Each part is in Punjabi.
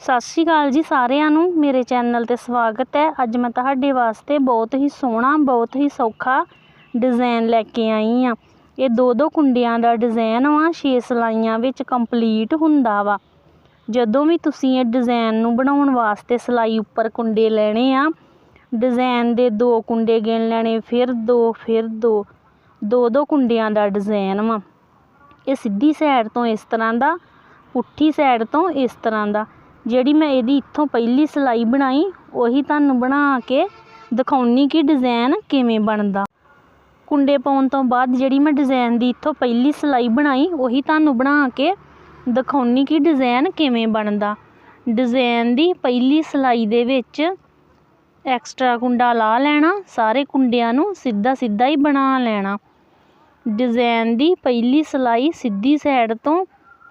ਸਤਿ ਸ਼੍ਰੀ ਅਕਾਲ ਜੀ ਸਾਰਿਆਂ ਨੂੰ। ਮੇਰੇ ਚੈਨਲ 'ਤੇ ਸਵਾਗਤ ਹੈ। ਅੱਜ ਮੈਂ ਤੁਹਾਡੇ ਵਾਸਤੇ ਬਹੁਤ ਹੀ ਸੋਹਣਾ, ਬਹੁਤ ਹੀ ਸੌਖਾ ਡਿਜ਼ਾਈਨ ਲੈ ਕੇ ਆਈ ਹਾਂ। ਇਹ ਦੋ ਦੋ ਕੁੰਡਿਆਂ ਦਾ ਡਿਜ਼ਾਈਨ ਵਾ, ਛੇ ਸਿਲਾਈਆਂ ਵਿੱਚ ਕੰਪਲੀਟ ਹੁੰਦਾ ਵਾ। ਜਦੋਂ ਵੀ ਤੁਸੀਂ ਇਹ ਡਿਜ਼ਾਈਨ ਨੂੰ ਬਣਾਉਣ ਵਾਸਤੇ ਸਿਲਾਈ ਉੱਪਰ ਕੁੰਡੇ ਲੈਣੇ ਆ ਡਿਜ਼ਾਈਨ ਦੇ ਦੋ ਕੁੰਡੇ ਗਿਣ ਲੈਣੇ, ਫਿਰ ਦੋ ਫਿਰ ਦੋ। ਦੋ ਦੋ ਕੁੰਡਿਆਂ ਦਾ ਡਿਜ਼ਾਈਨ ਵਾ। ਇਹ ਸਿੱਧੀ ਸਾਈਡ ਤੋਂ ਇਸ ਤਰ੍ਹਾਂ ਦਾ, ਪੁੱਠੀ ਸਾਈਡ ਤੋਂ ਇਸ ਤਰ੍ਹਾਂ ਦਾ। ਜਿਹੜੀ ਮੈਂ ਇਹਦੀ ਇੱਥੋਂ ਪਹਿਲੀ ਸਿਲਾਈ ਬਣਾਈ, ਉਹੀ ਤੁਹਾਨੂੰ ਬਣਾ ਕੇ ਦਿਖਾਉਣੀ ਕਿ ਡਿਜ਼ਾਈਨ ਕਿਵੇਂ ਬਣਦਾ। ਕੁੰਡੇ ਪਾਉਣ ਤੋਂ ਬਾਅਦ ਜਿਹੜੀ ਮੈਂ ਡਿਜ਼ਾਈਨ ਦੀ ਇੱਥੋਂ ਪਹਿਲੀ ਸਿਲਾਈ ਬਣਾਈ, ਉਹੀ ਤੁਹਾਨੂੰ ਬਣਾ ਕੇ ਦਿਖਾਉਣੀ ਕਿ ਡਿਜ਼ਾਈਨ ਕਿਵੇਂ ਬਣਦਾ। ਡਿਜ਼ਾਈਨ ਦੀ ਪਹਿਲੀ ਸਿਲਾਈ ਦੇ ਵਿੱਚ ਐਕਸਟਰਾ ਕੁੰਡਾ ਲਾ ਲੈਣਾ, ਸਾਰੇ ਕੁੰਡਿਆਂ ਨੂੰ ਸਿੱਧਾ ਸਿੱਧਾ ਹੀ ਬਣਾ ਲੈਣਾ। ਡਿਜ਼ਾਈਨ ਦੀ ਪਹਿਲੀ ਸਿਲਾਈ ਸਿੱਧੀ ਸਾਈਡ ਤੋਂ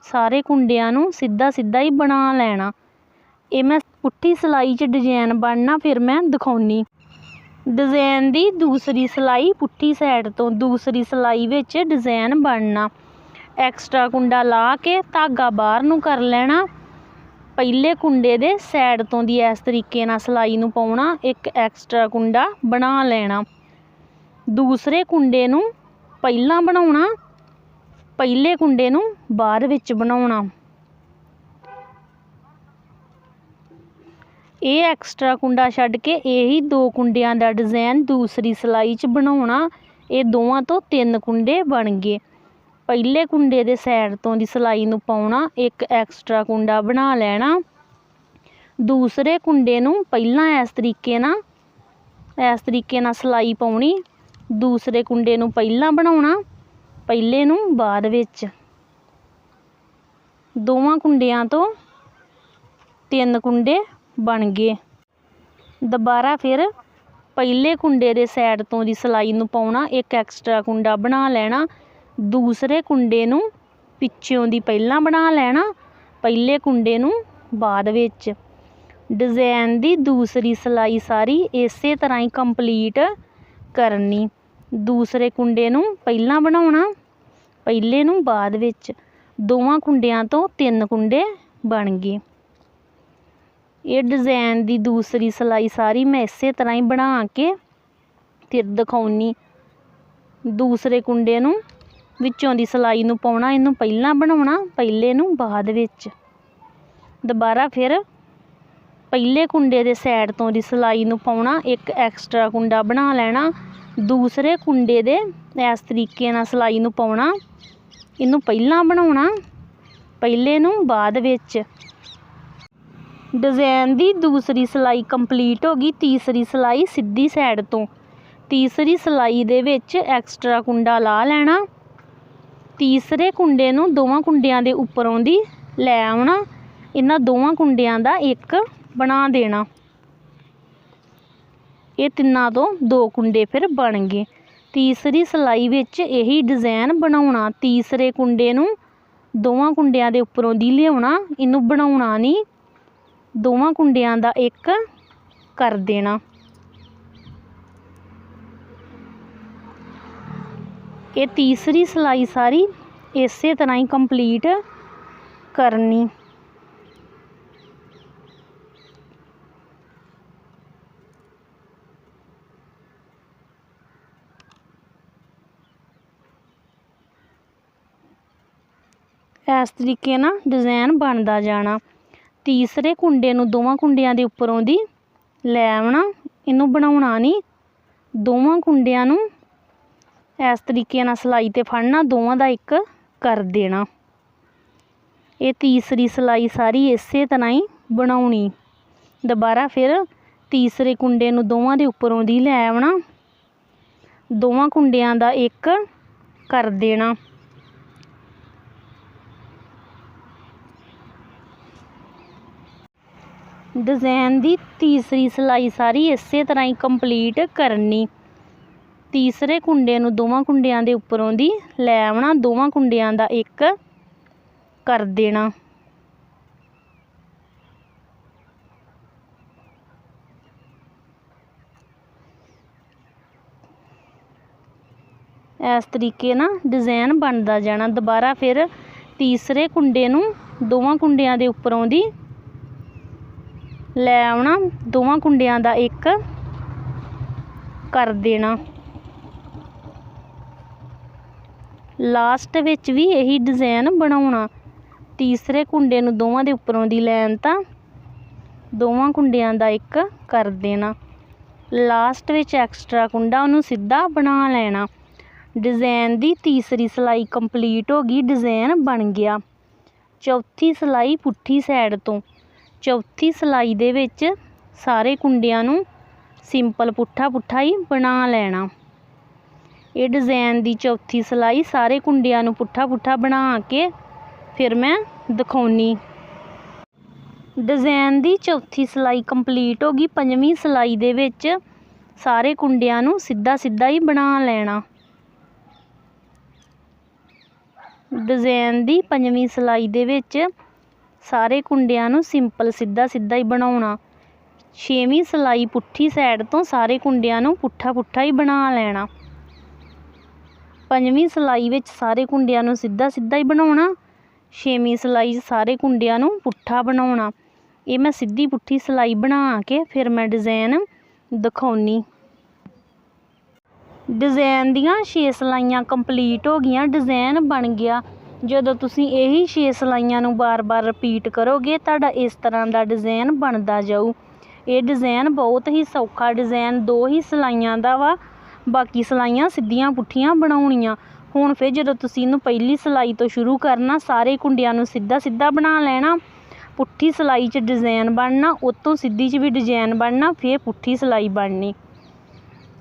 ਸਾਰੇ ਕੁੰਡਿਆਂ ਨੂੰ ਸਿੱਧਾ ਸਿੱਧਾ ਹੀ ਬਣਾ ਲੈਣਾ। ਇਹ ਮੈਂ ਪੁੱਠੀ ਸਿਲਾਈ 'ਚ ਡਿਜ਼ਾਈਨ ਬਣਨਾ, ਫਿਰ ਮੈਂ ਦਿਖਾਉਣੀ। ਡਿਜ਼ਾਈਨ ਦੀ ਦੂਸਰੀ ਸਿਲਾਈ ਪੁੱਠੀ ਸਾਈਡ ਤੋਂ ਦੂਸਰੀ ਸਿਲਾਈ ਵਿੱਚ ਡਿਜ਼ਾਈਨ ਬਣਨਾ। ਐਕਸਟਰਾ ਕੁੰਡਾ ਲਾ ਕੇ ਧਾਗਾ ਬਾਹਰ ਨੂੰ ਕਰ ਲੈਣਾ। ਪਹਿਲੇ ਕੁੰਡੇ ਦੇ ਸਾਈਡ ਤੋਂ ਦੀ ਇਸ ਤਰੀਕੇ ਨਾਲ ਸਿਲਾਈ ਨੂੰ ਪਾਉਣਾ, ਇੱਕ ਐਕਸਟਰਾ ਕੁੰਡਾ ਬਣਾ ਲੈਣਾ। ਦੂਸਰੇ ਕੁੰਡੇ ਨੂੰ ਪਹਿਲਾਂ ਬਣਾਉਣਾ ਪਹਿਲੇ ਕੁੰਡੇ ਨੂੰ ਬਾਅਦ ਵਿੱਚ ਬਣਾਉਣਾ। ਇਹ ਐਕਸਟਰਾ ਕੁੰਡਾ ਛੱਡ ਕੇ ਇਹੀ ਦੋ ਕੁੰਡਿਆਂ ਦਾ ਡਿਜ਼ਾਈਨ ਦੂਸਰੀ ਸਿਲਾਈ 'ਚ ਬਣਾਉਣਾ। ਇਹ ਦੋਵਾਂ ਤੋਂ ਤਿੰਨ ਕੁੰਡੇ ਬਣ ਗਏ। ਪਹਿਲੇ ਕੁੰਡੇ ਦੇ ਸਾਈਡ ਤੋਂ ਦੀ ਸਿਲਾਈ ਨੂੰ ਪਾਉਣਾ, ਇੱਕ ਐਕਸਟਰਾ ਕੁੰਡਾ ਬਣਾ ਲੈਣਾ। ਦੂਸਰੇ ਕੁੰਡੇ ਨੂੰ ਪਹਿਲਾਂ ਇਸ ਤਰੀਕੇ ਨਾਲ, ਇਸ ਤਰੀਕੇ ਨਾਲ ਸਿਲਾਈ ਪਾਉਣੀ। ਦੂਸਰੇ ਕੁੰਡੇ ਨੂੰ ਪਹਿਲਾਂ ਬਣਾਉਣਾ। ਪਹਿਲੇ ਨੂੰ, ਬਾਅਦ ਵਿੱਚ। ਦੋਵਾਂ ਕੁੰਡਿਆਂ ਤੋਂ ਤਿੰਨ ਕੁੰਡੇ ਬਣ ਗਏ। ਦੁਬਾਰਾ ਫਿਰ ਪਹਿਲੇ ਕੁੰਡੇ ਦੇ ਸਾਈਡ ਤੋਂ ਦੀ ਸਿਲਾਈ ਨੂੰ ਪਾਉਣਾ, ਇੱਕ ਐਕਸਟਰਾ ਕੁੰਡਾ ਬਣਾ ਲੈਣਾ, ਦੂਸਰੇ ਕੁੰਡੇ ਨੂੰ ਪਿੱਛੋਂ ਦੀ ਪਹਿਲਾਂ ਬਣਾ ਲੈਣਾ, ਪਹਿਲੇ ਕੁੰਡੇ ਨੂੰ ਬਾਅਦ ਵਿੱਚ। ਡਿਜ਼ਾਈਨ ਦੀ ਦੂਸਰੀ ਸਿਲਾਈ ਸਾਰੀ ਇਸੇ ਤਰ੍ਹਾਂ ਹੀ ਕੰਪਲੀਟ ਕਰਨੀ। ਦੂਸਰੇ ਕੁੰਡੇ ਨੂੰ ਪਹਿਲਾਂ ਬਣਾਉਣਾ ਪਹਿਲੇ ਨੂੰ ਬਾਅਦ ਵਿੱਚ ਦੋਵਾਂ ਕੁੰਡਿਆਂ ਤੋਂ ਤਿੰਨ ਕੁੰਡੇ ਬਣ ਗਏ। ਇਹ ਡਿਜ਼ਾਈਨ ਦੀ ਦੂਸਰੀ ਸਿਲਾਈ ਸਾਰੀ ਮੈਂ ਇਸੇ ਤਰ੍ਹਾਂ ਹੀ ਬਣਾ ਕੇ ਫਿਰ ਦਿਖਾਉਣੀ। ਦੂਸਰੇ ਕੁੰਡੇ ਨੂੰ ਵਿੱਚੋਂ ਦੀ ਸਿਲਾਈ ਨੂੰ ਪਾਉਣਾ, ਇਹਨੂੰ ਪਹਿਲਾਂ ਬਣਾਉਣਾ, ਪਹਿਲੇ ਨੂੰ ਬਾਅਦ ਵਿੱਚ। ਦੁਬਾਰਾ ਫਿਰ ਪਹਿਲੇ ਕੁੰਡੇ ਦੇ ਸਾਈਡ ਤੋਂ ਦੀ ਸਿਲਾਈ ਨੂੰ ਪਾਉਣਾ, ਇੱਕ ਐਕਸਟਰਾ ਕੁੰਡਾ ਬਣਾ ਲੈਣਾ ਦੂਸਰੇ ਕੁੰਡੇ ਦੇ ਇਸ ਤਰੀਕੇ ਨਾਲ ਸਿਲਾਈ ਨੂੰ ਪਾਉਣਾ, ਇਹਨੂੰ ਪਹਿਲਾਂ ਬਣਾਉਣਾ, ਪਹਿਲੇ ਨੂੰ ਬਾਅਦ ਵਿੱਚ। ਡਿਜ਼ਾਈਨ ਦੀ ਦੂਸਰੀ ਸਿਲਾਈ ਕੰਪਲੀਟ ਹੋ ਗਈ, ਤੀਸਰੀ ਸਿਲਾਈ ਸਿੱਧੀ ਸਾਈਡ ਤੋਂ। ਤੀਸਰੀ ਸਿਲਾਈ ਦੇ ਵਿੱਚ ਐਕਸਟਰਾ ਕੁੰਡਾ ਲਾ ਲੈਣਾ। ਤੀਸਰੇ ਕੁੰਡੇ ਨੂੰ ਦੋਵਾਂ ਕੁੰਡਿਆਂ ਦੇ ਉੱਪਰੋਂ ਦੀ ਲੈ ਆਉਣਾ। ਇਹਨਾਂ ਦੋਵਾਂ ਕੁੰਡਿਆਂ ਦਾ ਇੱਕ ਬਣਾ ਦੇਣਾ। ਇਹ ਤਿੰਨਾਂ ਤੋਂ ਦੋ ਕੁੰਡੇ ਫਿਰ ਬਣ ਗਏ। ਤੀਸਰੀ ਸਿਲਾਈ ਵਿੱਚ ਇਹੀ ਡਿਜ਼ਾਈਨ ਬਣਾਉਣਾ, ਤੀਸਰੇ ਕੁੰਡੇ ਨੂੰ ਦੋਵਾਂ ਕੁੰਡਿਆਂ ਦੇ ਉੱਪਰੋਂ ਦੀ ਲਿਆਉਣਾ, ਇਹਨੂੰ ਬਣਾਉਣਾ ਨਹੀਂ, ਦੋਵਾਂ ਕੁੰਡਿਆਂ ਦਾ ਇੱਕ ਕਰ ਦੇਣਾ। ਇਹ ਤੀਸਰੀ ਸਿਲਾਈ ਸਾਰੀ ਇਸੇ ਤਰ੍ਹਾਂ ਹੀ ਕੰਪਲੀਟ ਕਰਨੀ। ਇਸ ਤਰੀਕੇ ਨਾਲ ਡਿਜ਼ਾਈਨ ਬਣਦਾ ਜਾਣਾ। ਤੀਸਰੇ ਕੁੰਡੇ ਨੂੰ ਦੋਵਾਂ ਕੁੰਡਿਆਂ ਦੇ ਉੱਪਰੋਂ ਦੀ ਲੈ ਆਉਣਾ ਇਹਨੂੰ ਬਣਾਉਣਾ ਨਹੀਂ, ਦੋਵਾਂ ਕੁੰਡਿਆਂ ਨੂੰ ਇਸ ਤਰੀਕੇ ਨਾਲ ਸਿਲਾਈ ਤੇ ਫੜਨਾ, ਦੋਵਾਂ ਦਾ ਇੱਕ ਕਰ ਦੇਣਾ। ਇਹ ਤੀਸਰੀ ਸਿਲਾਈ ਸਾਰੀ ਇਸੇ ਤਰ੍ਹਾਂ ਹੀ ਬਣਾਉਣੀ। ਦੁਬਾਰਾ ਫਿਰ ਤੀਸਰੇ ਕੁੰਡੇ ਨੂੰ ਦੋਵਾਂ ਦੇ ਉੱਪਰੋਂ ਦੀ ਲੈ ਆਉਣਾ ਦੋਵਾਂ ਕੁੰਡਿਆਂ ਦਾ ਇੱਕ ਕਰ ਦੇਣਾ। ਡਿਜ਼ਾਈਨ ਦੀ ਤੀਸਰੀ ਸਿਲਾਈ ਸਾਰੀ ਇਸੇ ਤਰ੍ਹਾਂ ਹੀ ਕੰਪਲੀਟ ਕਰਨੀ। ਤੀਸਰੇ ਕੁੰਡੇ ਨੂੰ ਦੋਵਾਂ ਕੁੰਡਿਆਂ ਦੇ ਉੱਪਰੋਂ ਦੀ ਲੈ ਆਉਣਾ, ਦੋਵਾਂ ਕੁੰਡਿਆਂ ਦਾ ਇੱਕ ਕਰ ਦੇਣਾ। ਇਸ ਤਰੀਕੇ ਨਾਲ ਡਿਜ਼ਾਈਨ ਬਣਦਾ ਜਾਣਾ। ਦੁਬਾਰਾ ਫਿਰ ਤੀਸਰੇ ਕੁੰਡੇ ਨੂੰ ਦੋਵਾਂ ਕੁੰਡਿਆਂ ਦੇ ਉੱਪਰੋਂ ਦੀ ਲੈ ਆਉਣਾ। ਦੋਵਾਂ ਕੁੰਡਿਆਂ ਦਾ ਇੱਕ ਕਰ ਦੇਣਾ। ਲਾਸਟ ਵਿੱਚ ਵੀ ਇਹੀ ਡਿਜ਼ਾਈਨ ਬਣਾਉਣਾ। ਤੀਸਰੇ ਕੁੰਡੇ ਨੂੰ ਦੋਵਾਂ ਦੇ ਉੱਪਰੋਂ ਦੀ ਲੈਣ ਤਾਂ ਦੋਵਾਂ ਕੁੰਡਿਆਂ ਦਾ ਇੱਕ ਕਰ ਦੇਣਾ। ਲਾਸਟ ਵਿੱਚ ਐਕਸਟਰਾ ਕੁੰਡਾ ਉਹਨੂੰ ਸਿੱਧਾ ਬਣਾ ਲੈਣਾ। ਡਿਜ਼ਾਈਨ ਦੀ ਤੀਸਰੀ ਸਿਲਾਈ ਕੰਪਲੀਟ ਹੋ ਗਈ ਡਿਜ਼ਾਈਨ ਬਣ ਗਿਆ। ਚੌਥੀ ਸਿਲਾਈ ਪੁੱਠੀ ਸਾਈਡ ਤੋਂ। ਚੌਥੀ ਸਿਲਾਈ ਦੇ ਵਿੱਚ ਸਾਰੇ ਕੁੰਡਿਆਂ ਨੂੰ ਸਿੰਪਲ ਪੁੱਠਾ ਪੁੱਠਾ ਹੀ ਬਣਾ ਲੈਣਾ। ਇਹ ਡਿਜ਼ਾਈਨ ਦੀ ਚੌਥੀ ਸਿਲਾਈ ਸਾਰੇ ਕੁੰਡਿਆਂ ਨੂੰ ਪੁੱਠਾ ਪੁੱਠਾ ਬਣਾ ਕੇ ਫਿਰ ਮੈਂ ਦਿਖਾਉਣੀ। ਡਿਜ਼ਾਈਨ ਦੀ ਚੌਥੀ ਸਿਲਾਈ ਕੰਪਲੀਟ ਹੋ ਗਈ। ਪੰਜਵੀਂ ਸਿਲਾਈ ਦੇ ਵਿੱਚ ਸਾਰੇ ਕੁੰਡਿਆਂ ਨੂੰ ਸਿੱਧਾ ਸਿੱਧਾ ਹੀ ਬਣਾ ਲੈਣਾ। ਡਿਜ਼ਾਈਨ ਦੀ ਪੰਜਵੀਂ ਸਿਲਾਈ ਦੇ ਵਿੱਚ ਸਾਰੇ ਕੁੰਡਿਆਂ ਨੂੰ ਸਿੰਪਲ, ਸਿੱਧਾ ਸਿੱਧਾ ਹੀ ਬਣਾਉਣਾ। ਛੇਵੀਂ ਸਿਲਾਈ ਪੁੱਠੀ ਸਾਈਡ ਤੋਂ ਸਾਰੇ ਕੁੰਡਿਆਂ ਨੂੰ ਪੁੱਠਾ ਪੁੱਠਾ ਹੀ ਬਣਾ ਲੈਣਾ। ਪੰਜਵੀਂ ਸਿਲਾਈ ਵਿੱਚ ਸਾਰੇ ਕੁੰਡਿਆਂ ਨੂੰ ਸਿੱਧਾ ਸਿੱਧਾ ਹੀ ਬਣਾਉਣਾ। ਛੇਵੀਂ ਸਿਲਾਈ 'ਚ ਸਾਰੇ ਕੁੰਡਿਆਂ ਨੂੰ ਪੁੱਠਾ ਬਣਾਉਣਾ। ਇਹ ਮੈਂ ਸਿੱਧੀ ਪੁੱਠੀ ਸਿਲਾਈ ਬਣਾ ਕੇ ਫਿਰ ਮੈਂ ਡਿਜ਼ਾਈਨ ਦਿਖਾਉਣੀ। ਡਿਜ਼ਾਈਨ ਦੀਆਂ 6 ਸਿਲਾਈਆਂ ਕੰਪਲੀਟ ਹੋ ਗਈਆਂ ਡਿਜ਼ਾਈਨ ਬਣ ਗਿਆ। ਜਦੋਂ ਤੁਸੀਂ ਇਹੀ 6 ਸਿਲਾਈਆਂ ਨੂੰ ਬਾਰ-ਬਾਰ ਰਿਪੀਟ ਕਰੋਗੇ, ਤੁਹਾਡਾ ਇਸ ਤਰ੍ਹਾਂ ਦਾ ਡਿਜ਼ਾਈਨ ਬਣਦਾ ਜਾਊ। ਇਹ ਡਿਜ਼ਾਈਨ ਬਹੁਤ ਹੀ ਸੌਖਾ ਡਿਜ਼ਾਈਨ ਦੋ ਹੀ ਸਿਲਾਈਆਂ ਦਾ ਵਾ, ਬਾਕੀ ਸਿਲਾਈਆਂ ਸਿੱਧੀਆਂ ਪੁੱਠੀਆਂ ਬਣਾਉਣੀਆਂ। ਹੁਣ ਫਿਰ ਜਦੋਂ ਤੁਸੀਂ ਇਹਨੂੰ ਪਹਿਲੀ ਸਿਲਾਈ ਤੋਂ ਸ਼ੁਰੂ ਕਰਨਾ, ਸਾਰੇ ਕੁੰਡਿਆਂ ਨੂੰ ਸਿੱਧਾ ਸਿੱਧਾ ਬਣਾ ਲੈਣਾ, ਪੁੱਠੀ ਸਿਲਾਈ 'ਚ ਡਿਜ਼ਾਈਨ ਬਣਨਾ, ਉਤੋਂ ਸਿੱਧੀ 'ਚ ਵੀ ਡਿਜ਼ਾਈਨ ਬਣਨਾ, ਫਿਰ ਪੁੱਠੀ ਸਿਲਾਈ ਬਣਨੀ।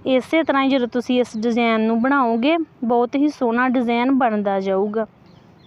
ਇਸੇ ਤਰ੍ਹਾਂ ਹੀ ਜਦੋਂ ਤੁਸੀਂ ਇਸ ਡਿਜ਼ਾਈਨ ਨੂੰ ਬਣਾਓਗੇ, ਬਹੁਤ ਹੀ ਸੋਹਣਾ ਡਿਜ਼ਾਈਨ ਬਣਦਾ ਜਾਊਗਾ।